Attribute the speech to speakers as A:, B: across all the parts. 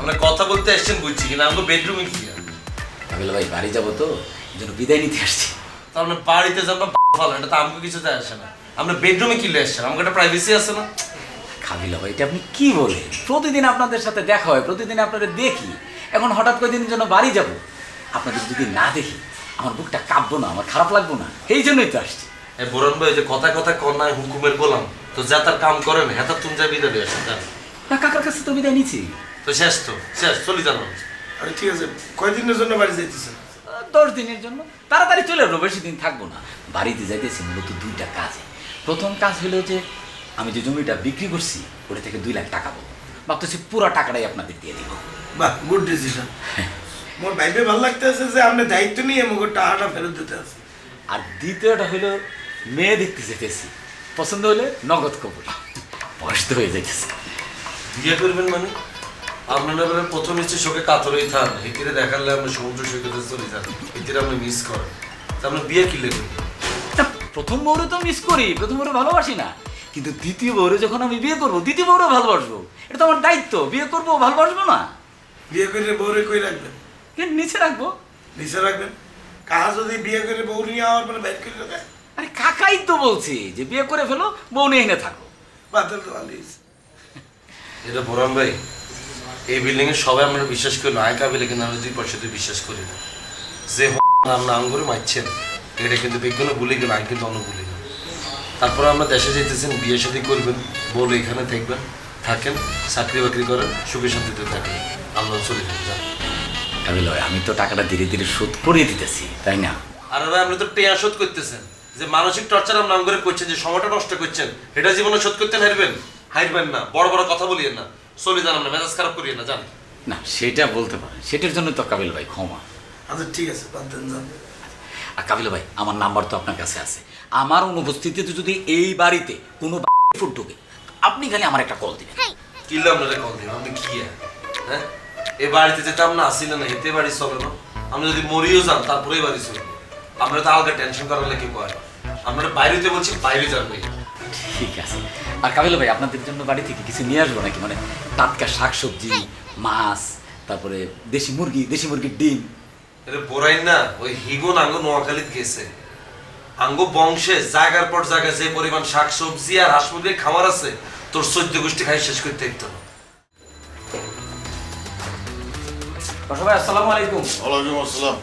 A: আমরা কথা বলতে এসছেন বুঝছি কিনা আমাকে বেডরুমে কি
B: কাবিল ভাই বাড়ি যাব তো জন্য বিদায় নিতে আসছি।
A: তো আমরা বাড়িতে যাব ভালো এটা তো আমাকে কিছু যায় আসে না। আমরা বেডরুমে কি এসছেন আমাকে একটা প্রাইভেসি আছে না?
B: কাবিল ভাই এটা আপনি কি বলেন? প্রতিদিন আপনাদের সাথে দেখা হয় প্রতিদিন আপনাদের দেখি। এখন হঠাৎ করে দিনের জন্য বাড়ি যাব। আপনাদের যদি না দেখি আমার বুকটা কাঁপবো না আমার খারাপ লাগবো না। এই জন্যই তো আসছি।
A: এই বোরন ভাই যে কথা কথা কন্যায় হুকুমের বললাম তো যা তার কাম করেন হেতার তুমি যা বিদায় দিয়ে আসেন
B: না? কাকার কাছে তো বিদায় নিচ্ছি
A: তো শেষ তো শেষ চলে জানো
C: আরে ঠিক আছে কয়দিনের জন্য বাড়ি যাইতেছেন?
B: দশ দিনের জন্য। তাড়াতাড়ি চলে এলো বেশি দিন থাকব না। বাড়িতে যাইতেছি মূলত দুইটা কাজে। প্রথম কাজ হলো যে আমি যে জমিটা বিক্রি করছি ওটা থেকে দুই লাখ টাকা পাবো। ভাবতেছি পুরো টাকাটাই আপনাদের দিয়ে দিব।
C: বাহ গুড ডিসিশন মোর ভাইবে ভালো লাগতেছে যে আপনি দায়িত্ব নিয়ে আমাকে টাকাটা ফেরত দিতে আছে
B: আর দ্বিতীয়টা হলো মেয়ে দেখতে যেতেছি পছন্দ হলে নগদ কবুল। বয়স তো হয়ে যাইতেছে।
A: বিয়ে করবেন মানে? আপনার প্রথম ইচ্ছে শোকে কাতরই থান। হিতিরে দেখালে আপনি সমুদ্র সৈকতে চলে যান। হিতিরে আপনি মিস করেন। তা আপনি বিয়ে কি লেগে
B: প্রথম বউরে তো মিস করি প্রথম বউরে ভালোবাসি না। কিন্তু দ্বিতীয় বউরে যখন আমি বিয়ে করব দ্বিতীয় বউরে ভালোবাসবো। এটা তো আমার দায়িত্ব বিয়ে করব ভালোবাসবো না।
C: বিয়ে করে বউরে কই রাখবেন?
B: কিন্তু নিচে রাখব?
C: নিচে রাখবেন? কাহা যদি বিয়ে করে বউ নিয়ে আমার মানে বাইর করে রাখে
B: আরে কাকাই তো বলছি যে বিয়ে করে ফেলো বউ নিয়ে এনে থাকো।
C: বাতিল তো
A: এটা বোরাম ভাই এই বিল্ডিং এ সবাই আমরা বিশ্বাস করি না আয়কা বিলে কিন্তু আমরা দুই পয়সাতে বিশ্বাস করি না। যে আমরা আঙ্গুরে মারছেন এটা কিন্তু বিজ্ঞান ভুলে গেল আমি কিন্তু অন্য ভুলি না তারপরে আমরা দেশে যেতেছেন বিয়ে শাদী করবেন বউ এখানে থাকবেন থাকেন চাকরি বাকরি করেন সুখে শান্তিতে থাকেন আল্লাহ চলে যান।
B: আমি তো টাকাটা ধীরে ধীরে শোধ করে দিতেছি তাই না?
A: আর ভাই আপনি তো টেয়া শোধ করতেছেন। যে মানসিক টর্চার আপনি আঙ্গুরে করছেন যে সময়টা নষ্ট করছেন এটা জীবনে শোধ করতে হারবেন? হারবেন না বড় বড় কথা বলিয়েন না। চলে যান আমরা মেজাজ খারাপ করিয়েন না জান
B: না সেটা বলতে পারেন। সেটার জন্য তো কাবিল ভাই ক্ষমা।
C: আচ্ছা ঠিক আছে যান।
B: আর কাবিল ভাই আমার নাম্বার তো আপনার কাছে আছে। আমার অনুপস্থিতিতে যদি এই বাড়িতে কোনো ফুট ঢুকে আপনি খালি আমার একটা কল দিবেন।
A: কিনলে আপনারা কল দিন আপনি কি হ্যাঁ? এ বাড়িতে যেতাম না আসিলেন না হেঁটে বাড়ি চলে না। আমরা যদি মরিও যান তারপরেই বাড়ি চলবে আমরা তো আলগা টেনশন করার লেগে কয়। আমরা বাইরেতে বলছি বাইরে যান ভাই
B: ঠিক আছে। আর কাবিল ভাই আপনাদের জন্য বাড়ি থেকে কিছু নিয়ে আসব নাকি? মানে টাটকা শাকসবজি মাছ তারপরে দেশি মুরগি দেশি মুরগির ডিম।
A: এটা বোরাই না ওই হিগুন আঙ্গ নোয়াখালীত গেছে। আঙ্গ বংশে জায়গার পর জায়গায় যে পরিমাণ শাকসবজি আর হাঁস মুরগির খামার আছে তোর গোষ্ঠী খাই শেষ করতে একটু না
B: ভাই আসসালামু আলাইকুম।
D: ওয়ালাইকুম আসসালাম।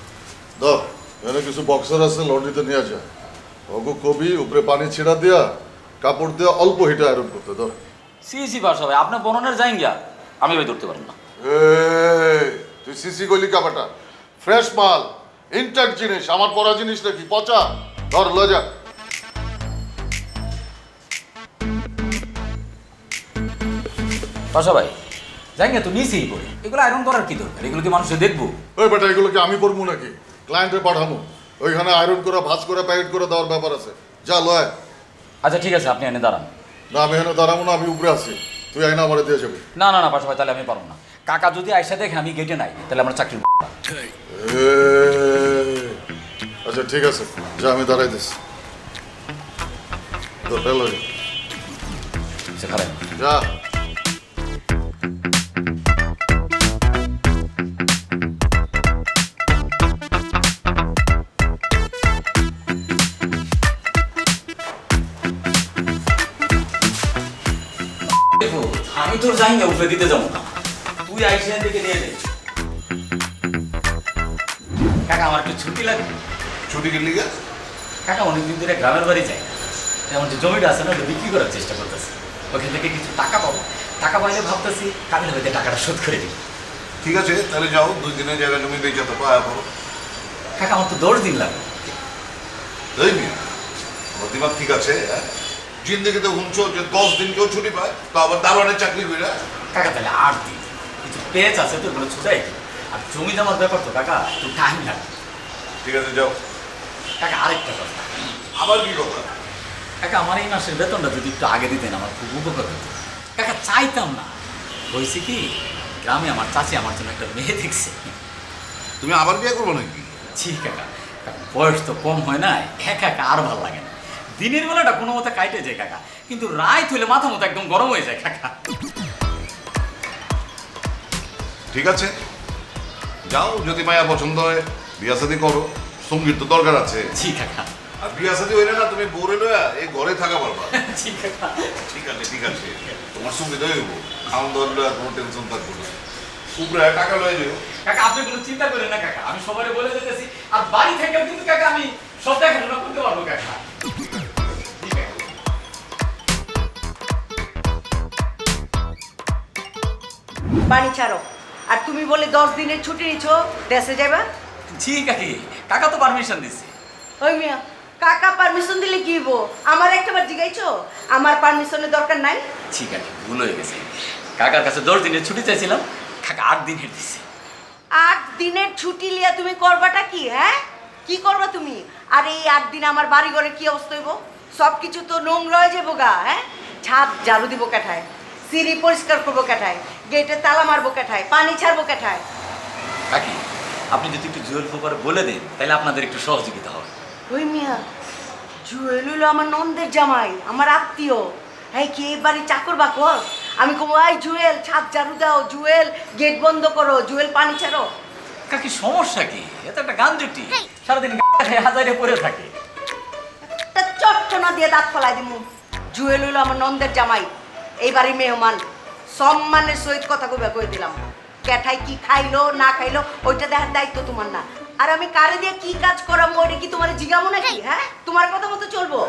D: দাও এখানে কিছু বক্সার আছে লন্ড্রিতে নিয়ে যা ওগো কবি উপরে পানি ছিড়া দিয়া কাপড় দিয়ে অল্প হিটে আয়রন করতে দাও
B: সি সি বাসা ভাই আপনার বননের যাই গিয়া আমি ভাই ধরতে পারব না।
D: এই, তুই সিসি গলি কাপাটা। ফ্রেশ মাল ইনট্যাক্ট জিনিস। আমার পরা জিনিস নাকি? পচা। ধর লো যা।
B: বাসা ভাই যাই গিয়া তো পড়ে। এগুলো আয়রন করার কি দরকার? এগুলো কি মানুষে দেখব?
D: ওই বেটা এগুলোকে আমি পড়ব নাকি? ক্লায়েন্টে পাঠামো ওইখানে আয়রন করে ভাজ করে প্যাকেট করে দেওয়ার ব্যাপার আছে। যা লয়।
B: আচ্ছা ঠিক আছে আপনি এনে দাঁড়ান।
D: না আমি এখানে দাঁড়াবো না আমি উপরে আছি। তুই আইনা আমার দিয়ে যাবি।
B: না না না পাশাপাশি ভাই তাহলে আমি পারব না। কাকা যদি আইসা দেখে আমি গেটে নাই তাহলে আমার চাকরি
D: আচ্ছা ঠিক আছে। যা আমি দাঁড়াই দিস যা।
B: আমি তোর যাই না উপরে দিতে যাব না। তুই আইসা থেকে নিয়ে নে। কাকা আমার একটু ছুটি লাগে
D: ছুটি কিনলি
B: কাকা অনেকদিন ধরে গ্রামের বাড়ি যাই তেমন যে জমিটা আছে না ওটা বিক্রি করার চেষ্টা করতেছি। ওখান থেকে কিছু টাকা পাবো। টাকা পাইলে ভাবতেছি কাবিল হইতে টাকাটা শোধ করে দিই।
E: ঠিক আছে তাহলে যাও দুই দিনের জায়গা জমি বেচে তো পায়া করো
B: কাকা আমার তো দশ দিন লাগবে।
E: আমার দিমাগ ঠিক আছে হ্যাঁ? জিন্দগিতে শুনছো যে দশ দিন কেউ ছুটি পায় তো আবার দারোয়ানের চাকরি করে
B: কাকা তাহলে আট দিন। কিছু পেঁচ আছে তো ওগুলো ছুটাই আর জমি জমার ব্যাপার তো কাকা একটু টাইম লাগবে।
E: ঠিক আছে যাও।
B: কাকা আরেকটা কথা।
E: আবার কি কথা?
B: কাকা আমার এই মাসের বেতনটা যদি একটু আগে দিতেন আমার খুব উপকার হতো। কাকা চাইতাম না। হয়েছে কি গ্রামে আমার চাচি আমার জন্য একটা মেয়ে দেখছে।
E: তুমি আবার বিয়ে করব নাকি?
B: কাকা। কাকা, বয়স তো কম হয় না একা একা আর ভালো লাগে না। দিনের বেলাটা কোনো মতে কাইটে যায় কাকা। কিন্তু রায় তুলে মাথা মতো একদম গরম হয়ে যায় কাকা।
E: ঠিক আছে। যাও যদি মায়া পছন্দ হয় বিয়া শাদি করো। সংগীত তো দরকার আছে।
B: জি কাকা।
E: আর বিয়া শাদি হইলে না তুমি বোরে লয়া এই ঘরে থাকা পারবা।
B: জি কাকা।
E: ঠিক আছে ঠিক আছে। তোমার সংগীত হইব। খাওয়ান দাওয়ার লয়া কোনো টেনশন থাকব না। উপরে টাকা লয়ে যাও
B: কাকা আপনি কোনো চিন্তা করেন না কাকা। আমি সবাই বলে দিতেছি আর বাড়ি থেকেও কিন্তু কাকা আমি সব দেখাশোনা করতে পারব কাকা।
F: পানি ছাড়ো। আর তুমি বলে দশ দিনের ছুটি নিছো দেশে যাবা
B: জি কাকি কাকা তো পারমিশন দিছে।
F: ওই মিয়া কাকা পারমিশন দিলে কি হইবো? আমার একটাবার জিগাইছো? আমার পারমিশনের দরকার নাই?
B: ঠিক আছে ভুল হয়ে গেছে। কাকার কাছে দশ দিনের ছুটি চাইছিলাম কাকা আট দিনের দিছে।
F: আট দিনের ছুটি লিয়া তুমি করবাটা কি হ্যাঁ? কি করবা তুমি? আর এই আট দিন আমার বাড়ি ঘরে কি অবস্থা হইব? সব কিছু তো নোংরা হয়ে যাব গা হ্যাঁ? ছাদ ঝাড়ু দিব কাঠায়। সিঁড়ি পরিষ্কার করব কাঠায় গেটে তালা মারবো কাঠায় পানি ছাড়বো কাঠায়
B: কাকি আপনি যদি একটু জুয়েল খবর বলে দেন তাহলে আপনাদের একটু সহযোগিতা হবে।
F: ওই মিয়া জুয়েল হলো আমার নন্দের জামাই আমার আত্মীয়। হ্যাঁ কি এই বাড়ি চাকর বাকর? আমি কমো আই জুয়েল ছাদ ঝাড়ু দাও জুয়েল গেট বন্ধ করো জুয়েল পানি ছাড়ো।
B: কাকি সমস্যা কি? এত একটা গান জুটি সারাদিন হাজারে পড়ে থাকে।
F: একটা চট্টনা দিয়ে দাঁত ফলাই দিমু। জুয়েল হইল আমার নন্দের জামাই। এই বাড়ির মেহমান। সম্মানের সহিত কথা কইবা কই দিলাম। ক্যাঠাই কি খাইলো না খাইলো ওইটা দেখার দায়িত্ব তোমার না। আর আমি কারে দিয়ে কি কাজ করাবো ওইটা কি তোমার জিগামো নাকি হ্যাঁ? তোমার কথা মতো চলবো?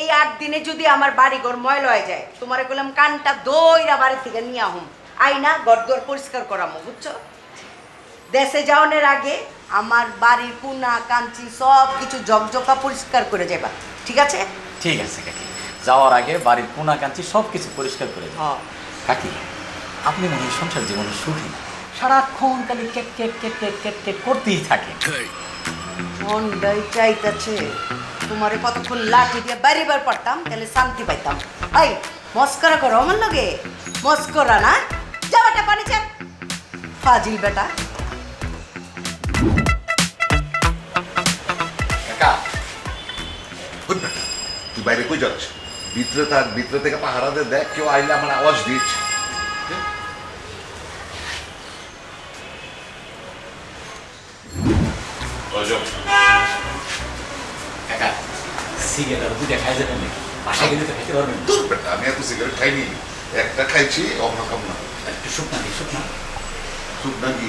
F: এই আট দিনে যদি আমার বাড়ি ঘর ময়লা হয়ে যায় তোমারে কইলাম কানটা দইরা বাড়ি থেকে নিয়ে আহুম। আইনা ঘর দর পরিষ্কার করামো বুঝছ? দেশে যাওয়ানোর আগে আমার বাড়ির কুনা কাঞ্চি সব কিছু জকজকা পরিষ্কার করে যাবা ঠিক আছে?
B: ঠিক আছে কাকি। যাওয়ার আগে বাড়ির কোনা কাঞ্চি সব কিছু পরিষ্কার করে দিন
F: হ্যাঁ।
B: কাকি আপনি মনে হয় সংসার জীবনে সুখী না। সারাক্ষণ খালি কেক কেক কেক কেক কেক কেক করতেই থাকে।
F: মনটাই চাইতেছে। তোমারে কতক্ষণ লাঠি দিয়ে বাড়িবার পারতাম তাহলে শান্তি পাইতাম। এই মস্করা করো আমার লগে। মস্করা না? যাবাটা পানি চান ফাজিল বেটা।
B: কাকা
E: বেটা, তুই বাইরে কই যাচ্ছ ভিতরে থাক ভিতরে থেকে পাহারা দেখ কেউ আইলে আমার আওয়াজ দিচ্ছে। তোর আমি এত সিগারেট খাইনি। একটা খাইছি অন্য খাম না।
B: একটু শুকনা দিই শুকনা
E: সুখ নাকি?